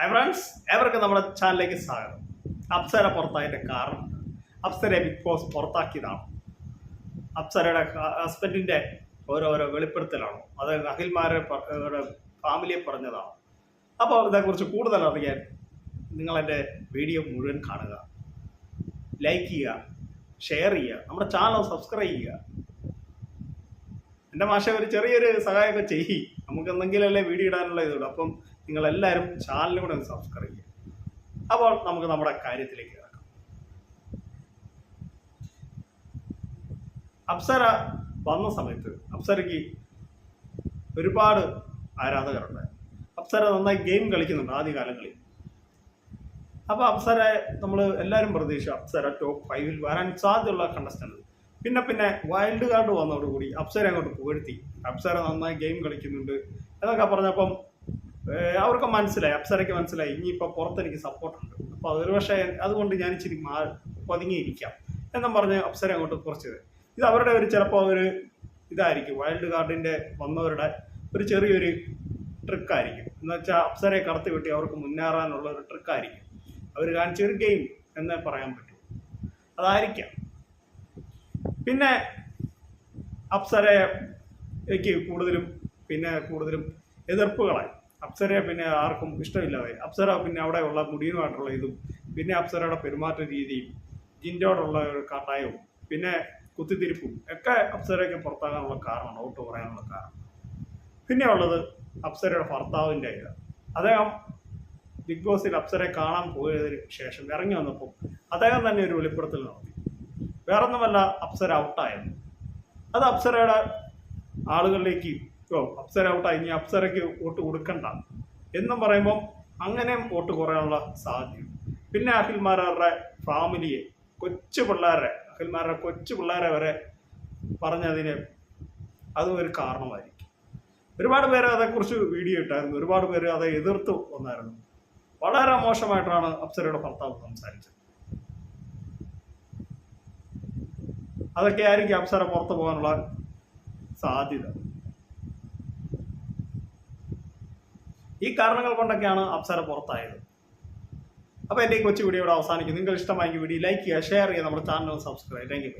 Hi friends ഏവർക്കും നമ്മുടെ ചാനലിലേക്ക് സ്വാഗതം. അപ്സര പുറത്തായതിന്റെ കാരണം അപ്സരയെ ബിഗ് ബോസ് പുറത്താക്കിയതാണ്. അപ്സരയുടെ ഹസ്ബൻഡിന്റെ ഓരോരോ വെളിപ്പെടുത്തലാണോ. അത് അഖിൽമാരെ പ- അവരുടെ ഫാമിലിയെ പറഞ്ഞതാണോ. അപ്പോൾ ഇതേക്കുറിച്ച് കൂടുതൽ അറിയാൻ നിങ്ങളെന്റെ വീഡിയോ മുഴുവൻ കാണുക. ലൈക്ക് ചെയ്യുക ഷെയർ ചെയ്യുക നമ്മുടെ ചാനൽ സബ്സ്ക്രൈബ് ചെയ്യുക. എന്റെ മാഷ ഒരു ചെറിയൊരു സഹായമൊക്കെ ചെയ്യ്. നമുക്ക് എന്തെങ്കിലുമല്ലേ വീഡിയോ ഇടാനുള്ള ഇതുള്ളൂ. അപ്പം നിങ്ങൾ എല്ലാവരും ചാനലും കൂടെ ഒന്ന് സബ്സ്ക്രൈബ് ചെയ്യുക. അപ്പോൾ നമുക്ക് നമ്മുടെ കാര്യത്തിലേക്ക് കിടക്കാം. അപ്സര വന്ന സമയത്ത് അപ്സരയ്ക്ക് ഒരുപാട് ആരാധകരുണ്ട്. അപ്സര നന്നായി ഗെയിം കളിക്കുന്നുണ്ട് ആദ്യകാലങ്ങളിൽ അപ്പോൾ അപ്സര നമ്മൾ എല്ലാവരും പ്രതീക്ഷിച്ചു അപ്സര ടോപ്പ് ഫൈവിൽ വരാൻ സാധ്യതയുള്ള കണ്ടസ്റ്റന്റ് പിന്നെ പിന്നെ വൈൽഡ് കാർഡ് വന്നതോടുകൂടി അപ്സര അങ്ങോട്ട് പുകഴ്ത്തി. അപ്സര നന്നായി ഗെയിം കളിക്കുന്നുണ്ട് എന്നൊക്കെ പറഞ്ഞപ്പം അവർക്ക് മനസ്സിലായി അപ്സരയ്ക്ക് മനസ്സിലായി ഇനിയിപ്പോൾ പുറത്ത് എനിക്ക് സപ്പോർട്ടുണ്ട് അപ്പോൾ അതൊരു പക്ഷേ അതുകൊണ്ട് ഞാൻ ഇച്ചിരി മാ പതുങ്ങിയിരിക്കാം. എന്നും പറഞ്ഞ് അപ്സര അങ്ങോട്ട് കുറച്ചത് ഇത് അവരുടെ ഒരു ചിലപ്പോൾ ഒരു ഇതായിരിക്കും. വൈൽഡ് കാർഡിന്റെ വന്നവരുടെ ഒരു ചെറിയൊരു ട്രിക്കായിരിക്കും എന്ന് വെച്ചാൽ അപ്സരയെ കടത്തി വെട്ടി അവർക്ക് മുന്നേറാനുള്ള ഒരു ട്രിക്കായിരിക്കും അവർ കാണിച്ചൊരു ഗെയിം എന്ന് പറയാൻ പറ്റും. അതായിരിക്കാം. പിന്നെ അപ്സരയ്ക്ക് കൂടുതലും പിന്നെ കൂടുതലും എതിർപ്പുകളായി. അപ്സരയെ പിന്നെ ആർക്കും ഇഷ്ടമില്ലാതെ അപ്സര പിന്നെ അവിടെ ഉള്ള മുടിയുമായിട്ടുള്ള ഇതും പിന്നെ അപ്സരയുടെ പെരുമാറ്റ രീതിയും ജിൻഡോടുള്ള ഒരു കട്ടായവും പിന്നെ കുത്തിത്തിരിപ്പും ഒക്കെ അപ്സരയ്ക്ക് പുറത്താകാനുള്ള കാരണമാണ് ഔട്ട് പറയാനുള്ള കാരണം. പിന്നെ ഉള്ളത് അപ്സരയുടെ ഭർത്താവിന്റെ ഇത്. അദ്ദേഹം ബിഗ് ബോസിൽ അപ്സരയെ കാണാൻ പോയതിന് ശേഷം ഇറങ്ങി വന്നപ്പോൾ അദ്ദേഹം തന്നെ ഒരു വെളിപ്പെടുത്തൽ നടത്തി. വേറൊന്നുമല്ല അപ്സര ഔട്ടായത് അത് അപ്സരയുടെ ആളുകളിലേക്ക് അപ്സര ഔട്ടായി ഇനി അപ്സരയ്ക്ക് വോട്ട് കൊടുക്കണ്ട. എന്നും പറയുമ്പോൾ അങ്ങനെയും വോട്ട് കുറയാനുള്ള സാധ്യത. പിന്നെ അഖിൽമാരുടെ ഫാമിലിയെ കൊച്ചു പിള്ളേരെ അഖിൽമാരുടെ കൊച്ചു പിള്ളേരെ വരെ പറഞ്ഞതിന് അതും ഒരു കാരണമായിരിക്കും. ഒരുപാട് പേര് അതേക്കുറിച്ച് വീഡിയോ ഇട്ടായിരുന്നു. ഒരുപാട് പേര് അതെ എതിർത്ത് വന്നായിരുന്നു. വളരെ മോശമായിട്ടാണ് അപ്സരയുടെ ഭർത്താവ് സംസാരിച്ചത്. അതൊക്കെ ആയിരിക്കും അപ്സര പുറത്തു പോകാനുള്ള സാധ്യത. ഈ കാരണങ്ങൾ കൊണ്ടൊക്കെയാണ് അപ്സര പുറത്തായത്. അപ്പോൾ എന്റെ ഈ കൊച്ചു വീഡിയോ ഇവിടെ അവസാനിക്കും നിങ്ങൾക്ക് ഇഷ്ടമായെങ്കിൽ വീഡിയോ ലൈക്ക് ചെയ്യുക ഷെയർ ചെയ്യുക നമ്മുടെ ചാനൽ സബ്സ്ക്രൈബ് താങ്ക് യു